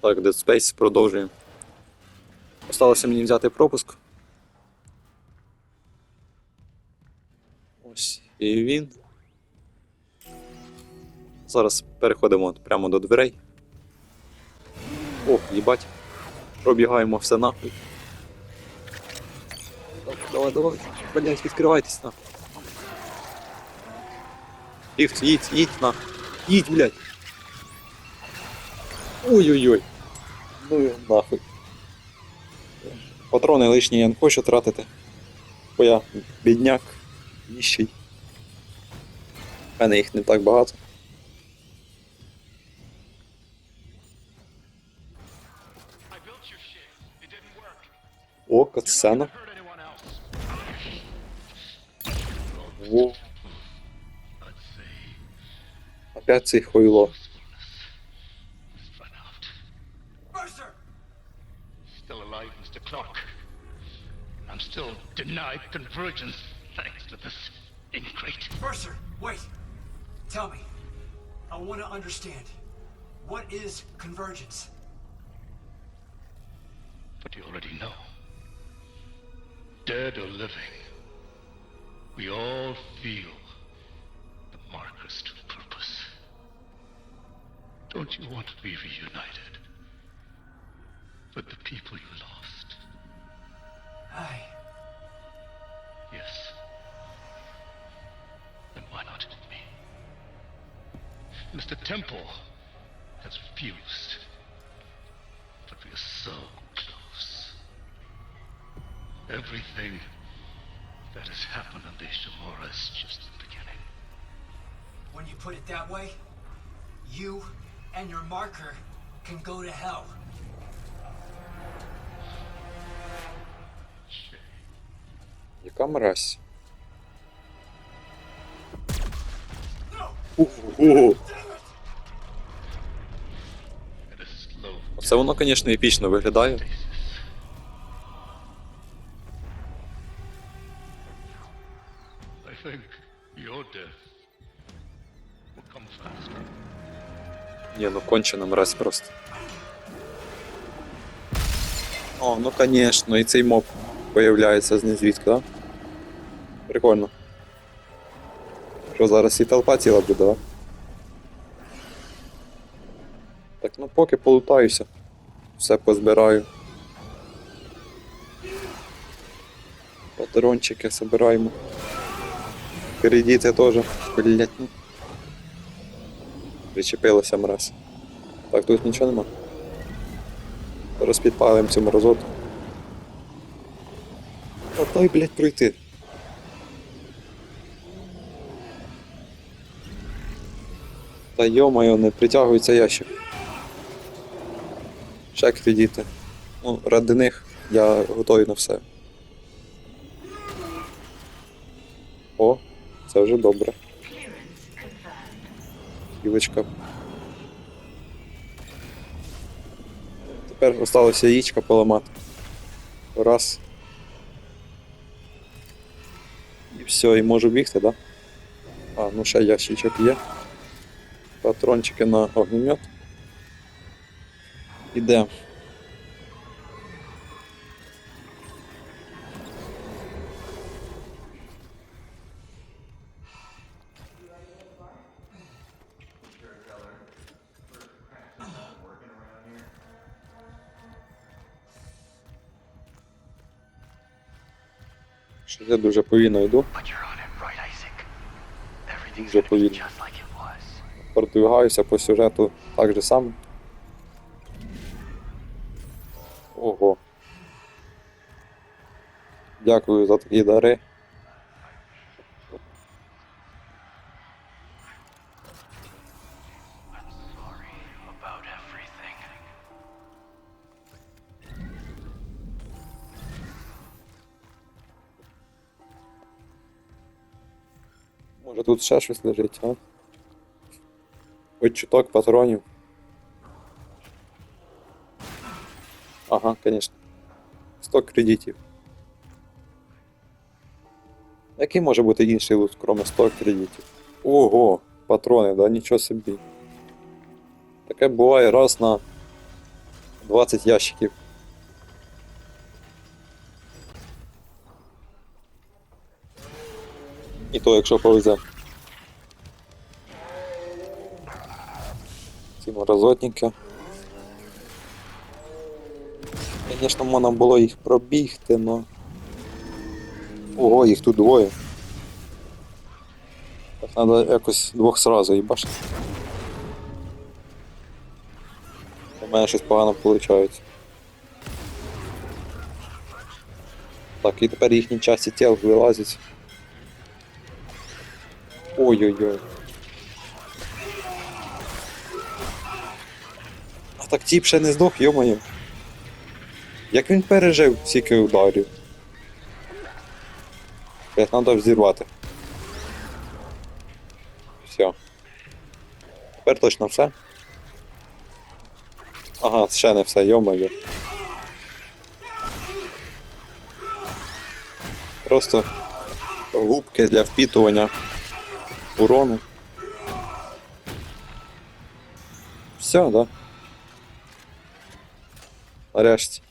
Так, Dead Space продовжуємо. Осталося мені взяти пропуск. Ось і він. Зараз переходимо прямо до дверей. О, їбать. Пробігаємо все нахуй. Давай, давай. Блять, відкривайтесь нахуй. Їдь, їдь, їдь нахуй. Їдь, блядь. Ой-ой-ой. Ну і нахуй. Патрони лишні я не хочу тратити. Бо я бідняк, ніщий. У мене їх не так багато. О, катсцена. Во. Опять цей хуйло. Still alive, Mr. Clark. I'm still denied convergence thanks to this ingrate. Mercer, wait. Tell me. I want to understand. What is convergence? But you already know. Dead or living, we all feel the marker's true purpose. Don't you want to be reunited with the people you lost? I. Yes. Then why not me? Mr. Temple has refused. But we are so close. Everything that has happened on the Ishimura is just the beginning. When you put it that way, you and your marker can go to hell. Яка мразь? Ого. Оце воно, звісно, епічно виглядає. Ні, ну кончена мразь просто. О, ну звісно, і цей моб появляється з незвідки, да? Прикольно. Що зараз і толпа ціла буде, да? Так, ну поки полутаюся. Все позбираю. Патрончики собираємо. Кредити теж. Блять, ну. Причепилася мразь. Так, тут нічого нема. Зараз підпалимо цю мразоту. Та дай, блядь, пройти. Та йо-моє, не притягується ящик. Ще кредити. Ну, ради них я готовий на все. О, це вже добре. Кілочка. Тепер осталося яєчка поламати. Раз. І все, і можу бігти, да? А, ну ще ящичок є. Патрончики на огнемет. Іде. Я дуже повільно йду. Дуже повільно. Продвигаюся по сюжету так же само. Ого. Дякую за такі дари. Може тут ще щось лежить, а? Хоч чуток патронів. Ага, звісно. 100 кредитів. Який може бути інший лут, крім 100 кредитів? Ого, патрони, да, нічого собі. Таке буває раз на 20 ящиків. І то, якщо повезе. Ці морозотники. Звісно, можна було їх пробігти, но. Ого, їх тут двоє. Так треба якось двох сразу їбашити. У мене щось погано виходить. Так, і тепер їхні часті тіл вилазять. Ой-ой-ой. Так тіп ще не здох, йомаю. Як він пережив стільки ударів? Як треба взірвати. Все. Тепер точно все. Ага, ще не все, йомаю. Просто губки для впітування урону. Все, да. Нарешті.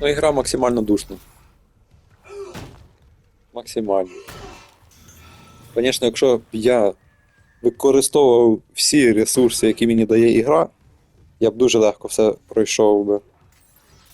Ну, ігра максимально душна. Максимально. Звісно, якщо б я використовував всі ресурси, які мені дає ігра, я б дуже легко все пройшов би.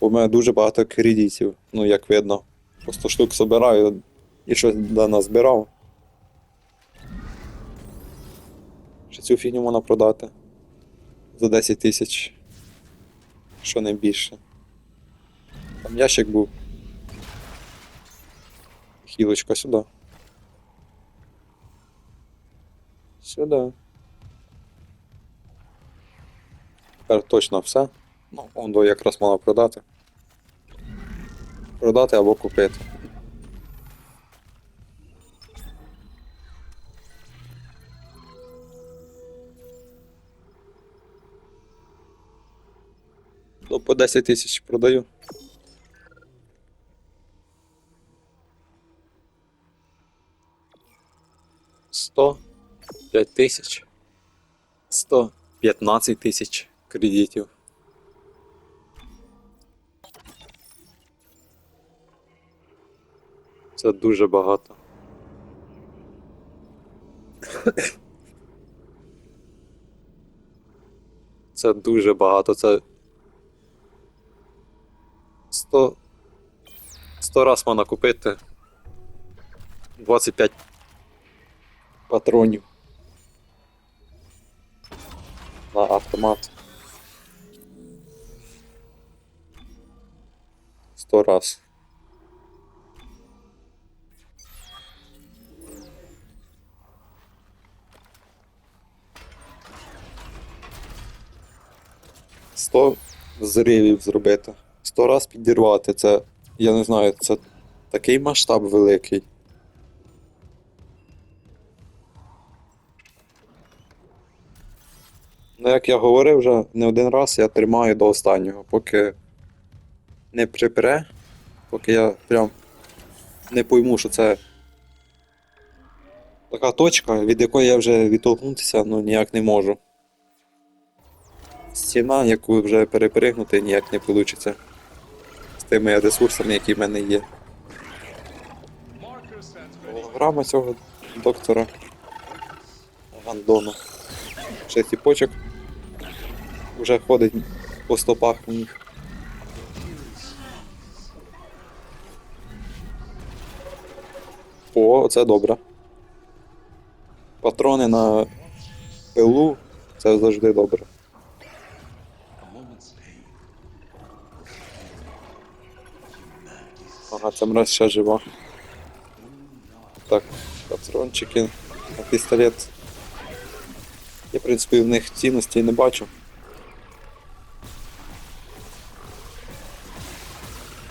В мене дуже багато кредитів, ну як видно. 100 штук збираю і щось да збирав. Ще цю фігню можна продати за 10 тисяч. Що не більше. Там ящик був. Хілочка сюди. Сюди. Тепер точно все. Ну, Ондо якраз мала продати. Продати або купити. По 10 тисяч продаю. Сто п'ять тисяч. Сто п'ятнадцять тисяч кредитів. Це дуже багато. Це дуже багато. Це 100 100 раз можна купити 25 патронів на автомат. 100 раз. Сто зривів зробити. Сто раз підірвати. Це, я не знаю, це такий масштаб великий. Ну, як я говорив вже не один раз, я тримаю до останнього, поки не припре, поки я прям не пойму, що це така точка, від якої я вже відтолкнутися ну, ніяк не можу. Стіна, яку вже перепригнути ніяк не вийде. Тими ресурсами, які в мене є. Голограма цього доктора Гандона. Ще ціпочок. Уже ходить по стопах у них. О, це добре. Патрони на пилу це завжди добре. Це мразь ще жива. Так, патрончики пістолет. Я, в принципі, в них цінностей не бачу.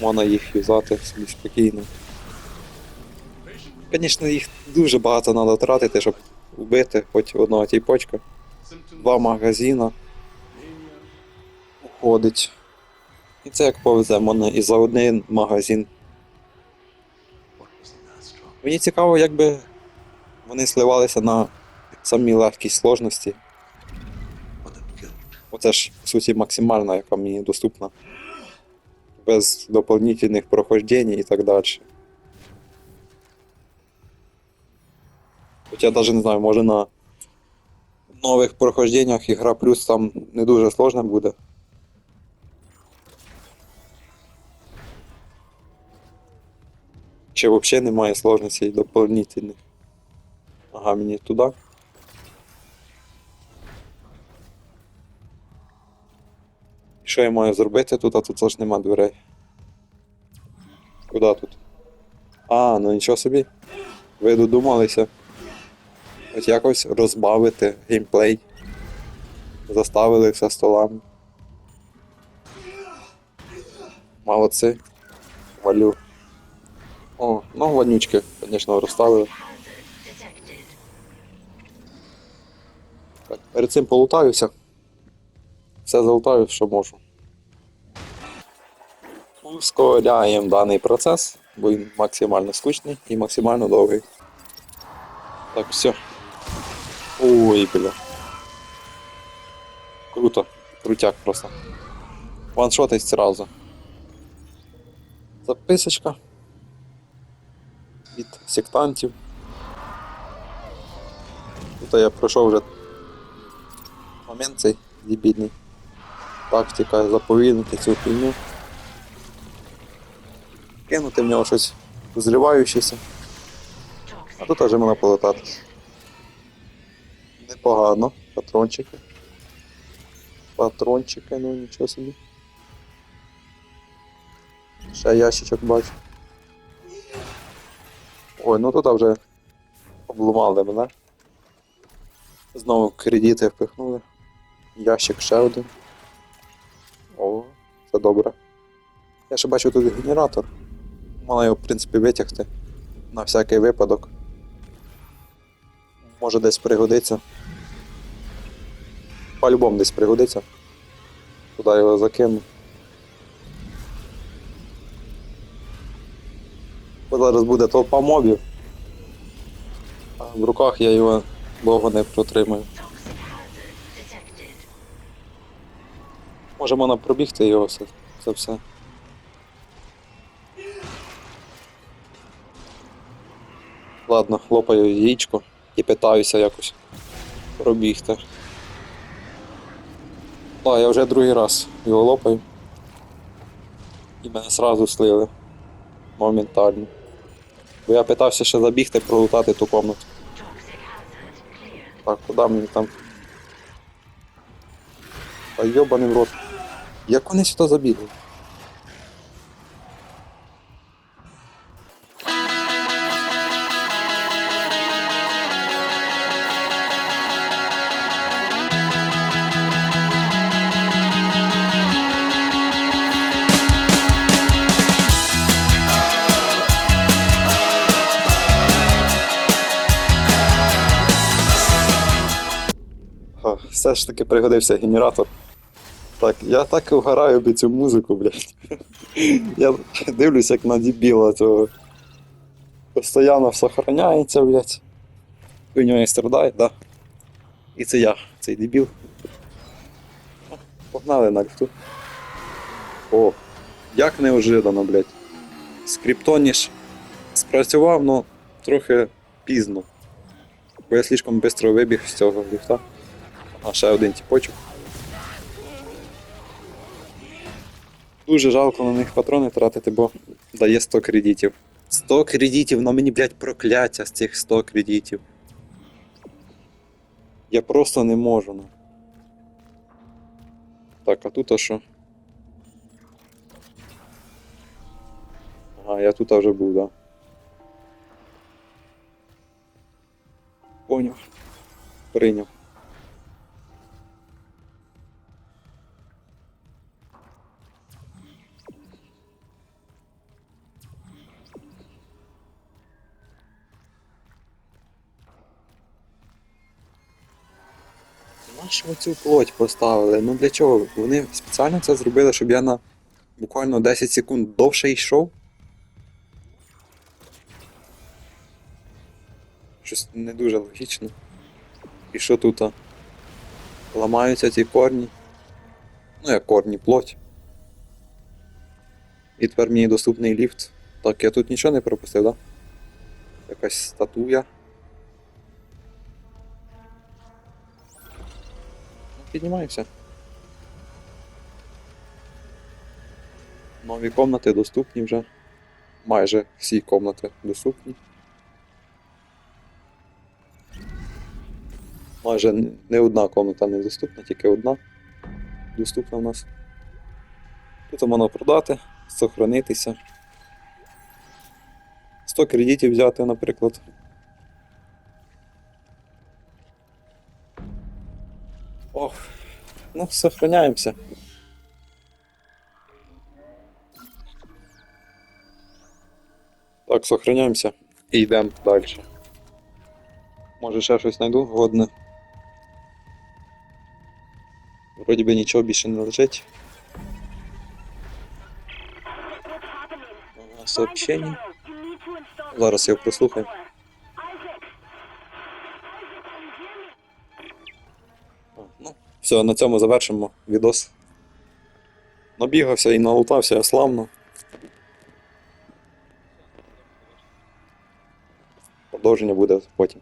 Можна їх юзати собі спокійно. Звісно, їх дуже багато треба тратити, щоб вбити хоч одного тіпочка. Два магазина. Уходить. І це як повезе, можна і за один магазин Мені цікаво, як би вони сливалися на самій легкій сложності. Оце ж, по суті, максимальна, яка мені доступна. Без доповнительних прохождень і так далі. Хоча навіть не знаю, може на нових прохожденнях ігра плюс там не дуже сложна буде. Чи взагалі немає сложностей доповнительних. Ага, мені туди. Що я маю зробити тут, а тут ж нема дверей. Куди тут? А, ну нічого собі. Ви додумалися. От якось розбавити геймплей. Заставили все столами. Молодці. Валю. О, ну вонючки, звісно, розставили. Так, перед цим полутаюся. Все залутаю, що можу. Ускоряємо даний процес, бо він максимально скучний і максимально довгий. Так, все. Ой, бля. Круто. Крутяк просто. Ваншотить сразу. Записочка. Від сектантів. Тут я пройшов вже момент цей дебільний. Тактика заповільнити цю хуйню. Кинути в нього щось зриваючеся. А тут теж можна полетати. Непогано. Патрончики. Патрончики, ну нічого собі. Ще ящичок бачу. Ой, ну тут вже обломали мене. Знову кредити впихнули. Ящик ще один. О, це добре. Я ще бачу тут генератор. Можна його, в принципі, витягти. На всякий випадок. Може десь пригодиться. По-любому десь пригодиться. Туди його закину. Зараз буде толпа мобів. А в руках я його довго не протримаю. Може можна пробігти його все. Це все. Ладно, хлопаю яєчко і питаюся якось пробігти. Так, я вже другий раз його лопаю. І мене сразу слили. Моментально. Бо я питався ще забігти, пролутати ту комнату. Так, куди мені там? Та йобаний рот. Як вони сюди забігли? Все ж таки пригодився генератор. Так, я так вгораю під цю музику, блядь. Я дивлюсь, як на дебіла цього. Постоянно все охороняється, блядь. У нього не страдає, да. І це я, цей дебіл. Погнали на ліфту. О, як неожиданно, блядь. Скриптоніш спрацював, но трохи пізно. Бо я слишком швидко вибіг з цього ліфта. А ще один тіпочок. Дуже жалко на них патрони тратити, бо дає 100 кредитів. 100 кредитів, на мені, блядь, прокляття з цих 100 кредитів. Я просто не можу. Ну. Так, а тут а що? Ага, я тут вже був, да. Поняв. Прийняв. Нащо цю плоть поставили? Ну для чого? Вони спеціально це зробили, щоб я на буквально 10 секунд довше йшов? Щось не дуже логічно. І що тут? Ламаються ці корні. Ну, як корні, плоть. І тепер мені доступний ліфт. Так, я тут нічого не пропустив, да? Якась статуя. Піднімаємося. Нові комнати доступні вже. Майже всі комнати доступні. Майже не одна комната не доступна, тільки одна доступна в нас. Тут можна продати, сохранитися. 100 кредитів взяти, наприклад. Ну, сохраняємося. Так, сохраняємося і йдемо далі. Може ще щось знайду годне. Вроді би нічого більше не лежить. Ага, Сообщення. Зараз я прослухаю. Все, на цьому завершимо відос. Набігався і налутався славно. Продовження буде потім.